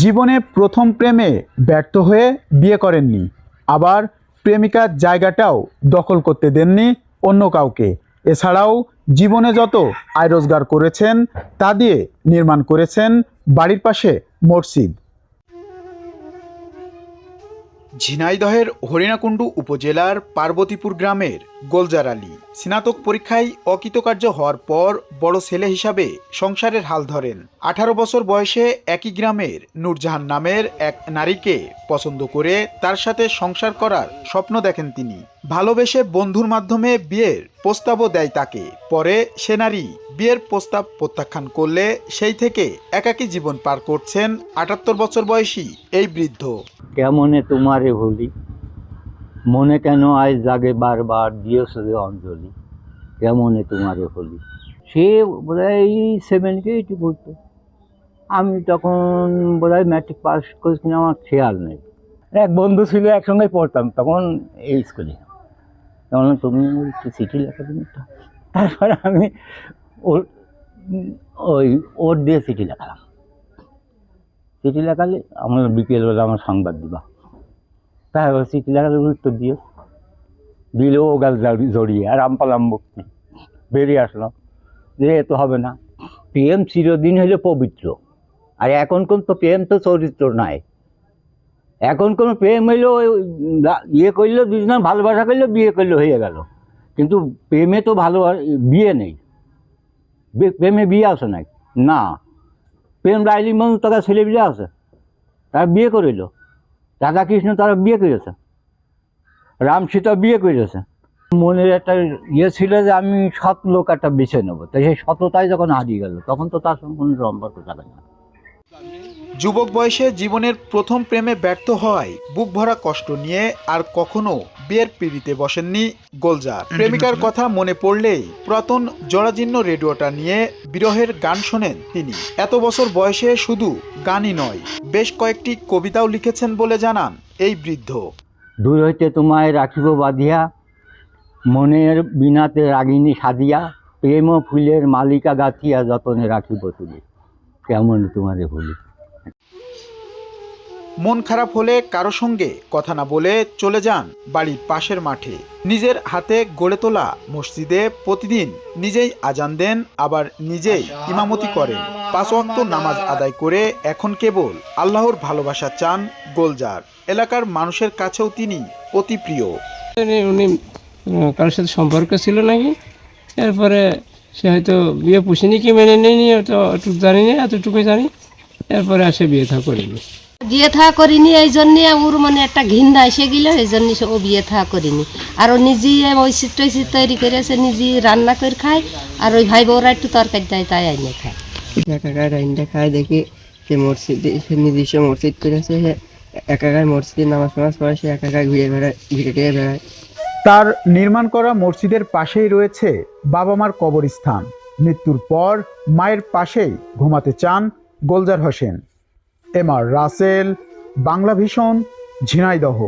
জীবনে প্রথম প্রেমে ব্যর্থ হয়ে বিয়ে করেননি। আবার প্রেমিকার জায়গাটাও দখল করতে দেননি অন্য কাউকে। এছাড়াও জীবনে যত আয় রোজগার করেছেন, তা দিয়ে নির্মাণ করেছেন বাড়ির পাশে মসজিদ। ঝিনাইদহের হরিণাকুণ্ডু উপজেলার পার্বতীপুর গ্রামের গোলজার আলী স্নাতক পরীক্ষায় অকৃতকার্য হওয়ার পর বড় ছেলে হিসাবে সংসারের হাল ধরেন। আঠারো বছর বয়সে একই গ্রামের নূরজাহান নামের এক নারীকে পছন্দ করে তার সাথে সংসার করার স্বপ্ন দেখেন তিনি। ভালোবেসে বন্ধুর মাধ্যমে বিয়ের প্রস্তাবও দেয় তাকে। পরে সে নারী বিয়ের প্রস্তাব প্রত্যাখ্যান করলে সেই থেকে একাকী জীবন পার করছেন আটাত্তর বছর বয়সী এই বৃদ্ধ। কেমনে তোমারে ভুলি? মনে কেন আজ জাগে বারবার দিয়েছ অঞ্জলি? কেমনে তোমারে ভুলি? সে বোধহয় এই সেভেনকে একটু পড়তো। আমি তখন বোধহয় ম্যাট্রিক পাস করেছি আমার খেয়াল নেই। এক বন্ধু ছিল একসঙ্গে পড়তাম তখন এই স্কুলে তখন তুমি একটু চিঠি লেখা দিন তো। তারপরে আমি ওর, ওই ওর দিয়ে চিঠি লেখালাম। চিঠি লেখালে আমার বিকেলবেলা আমার সংবাদ দিবা। তারপর চিঠি লেখালে উত্তর দিও। দিলেও ও গাছ জড়িয়ে, আর আম পালাম মুক্তি বেরিয়ে আসলাম। যে এ তো হবে না। প্রেম চিরদিন হইলে পবিত্র। আর এখন কোন তো প্রেম তো চরিত্র নাই। এখন কোনো প্রেম হইল ইয়ে করল, দুজনে ভালোবাসা করল, বিয়ে করল, হয়ে গেল। কিন্তু প্রেমে তো ভালো, বিয়ে নেই। প্রেমে বিয়ে আছে নাই না। প্রেম রাইলি মানুষ তারা ছেলে বিয়ে আছে। তারা বিয়ে করিল। রাধা কৃষ্ণ তারা বিয়ে করেছে। রাম সীতা বিয়ে করেছে। মনের একটা ইয়ে ছিল যে, আমি সৎ লোক একটা বেছে নেব। তাই সেই সততাই যখন হারিয়ে গেল, তখন তো তার সঙ্গে কোনো সম্পর্ক থাকে না। যুবক বয়সে জীবনের প্রথম প্রেমে ব্যর্থ হওয়ায় বুক ভরা কষ্ট নিয়ে আর কখনো বিয়ের পিড়িতে বসেননি গোলজার। প্রেমিকার কথা মনে পড়লেই পুরাতন জরাজীর্ণ রেডিওটা নিয়ে বিরহের গান শোনেন তিনি। এত বছর বয়সে শুধু গানই নয় বেশ কয়েকটি কবিতাও লিখেছেন বলে জানান এই বৃদ্ধ। দূর হইতে তোমায় রাখিব বাঁধিয়া মনের বিনাতে রাগিনী সাদিয়া প্রেম ফুলের মালিকা গাথিয়া যতনে রাখিব তুলি কেমন তোমারে ভুলি মন খারাপ হলে কারও সঙ্গে কথা না বলে চলে যান বাড়ির পাশের মাঠে। নিজের হাতে গড়ে তোলা মসজিদে প্রতিদিন নিজেই আজান দেন, আবার নিজেই ইমামতি করেন। পাঁচ ওয়াক্ত নামাজ আদায় করে এখন কেবল আল্লাহর ভালোবাসা চান গোলজার। এলাকার মানুষের কাছেও তিনি অতি প্রিয়। উনি কারোর সাথে সম্পর্ক ছিল নাকি? এরপরে সে হয়তো বিয়ে পুষিনি কি মেনে নেয়নি তো জানি না এতটুকুই জানি। এরপরে আসে বিয়ে থা করিনি। বিয়ে থা করিনি এই জন্যে ওর মানে একটা ঘিন্দা এসে গেল এই জন্য সে ও বিয়ে থা করিনি। আর ও নিজেই ওই টইসিট তৈরি করেছে নিজেই রান্না করে খায় আর ওই ভাই বউরা একটু তরকারি দেয় তাই আইনে খায়। একাকার আইনটা খায় দেখি সে মসজিদে সে নিজস্ব মসজিদ করেছে সে একাকার মসজিদে নামাজ নামাজ পড়ে সে একাকার ঘুরে বেড়ায় ঘুরে বেড়ায়। তার নির্মাণ করা মসজিদের পাশেই রয়েছে বাবা মার কবরস্থান। মৃত্যুর পর মায়ের পাশেই ঘুমাতে চান গোলজার হোসেন এম আর রাসেল বাংলা ভীষণ ঝিনাইদহ।